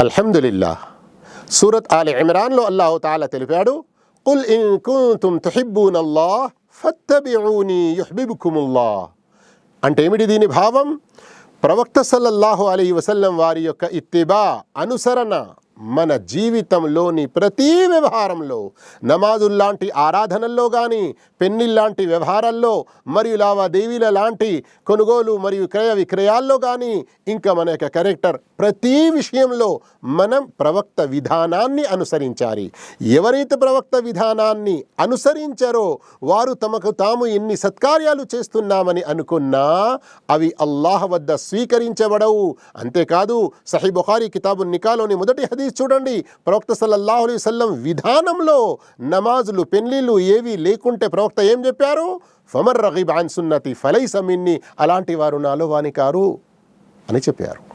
అల్హమ్దులిల్లా సూరత్ ఆలి ఇమ్రాన్లో అల్లాహు తాలా తెలిపాడు కుల్ ఇన్ కుంతుం తుహిబ్బూన్ అల్లాహ్ ఫత్తబిఊని యుహ్బిబుకుముల్లా అంటే ఏమిటి దీని భావం ప్రవక్త సల్లల్లాహు అలీ వసల్లం వారి యొక్క ఇత్తిబా అనుసరణ మన జీవితంలోని ప్రతి వ్యవహారంలో నమాజుల్లాంటి ఆరాధనల్లో కానీ పెన్నిల్లాంటి వ్యవహారాల్లో మరియు లావాదేవీల లాంటి కొనుగోలు మరియు క్రయ విక్రయాల్లో కానీ ఇంకా మన యొక్క క్యారెక్టర్ ప్రతి విషయంలో మనం ప్రవక్త విధానాన్ని అనుసరించాలి. ఎవరైతే ప్రవక్త విధానాన్ని అనుసరించారో వారు తమకు తాము ఎన్ని సత్కార్యాలు చేస్తున్నామని అనుకున్నా అవి అల్లాహ్ వద్ద స్వీకరించబడవు. అంతేకాదు సహీ బుఖారీ కితాబు నికాలోని మొదటి హది చూడండి. ప్రవక్త సల్లల్లాహు అలీ వసల్లం విధానంలో నమాజులు పెళ్ళిళ్ళు ఏవి లేకుంటే ప్రవక్త ఏం చెప్పారు? ఫమర్ రగీబ్ ఆన్ సున్నతి ఫలై సమిన్ని అలాంటి వారు నాలో వాని కారు అని చెప్పారు.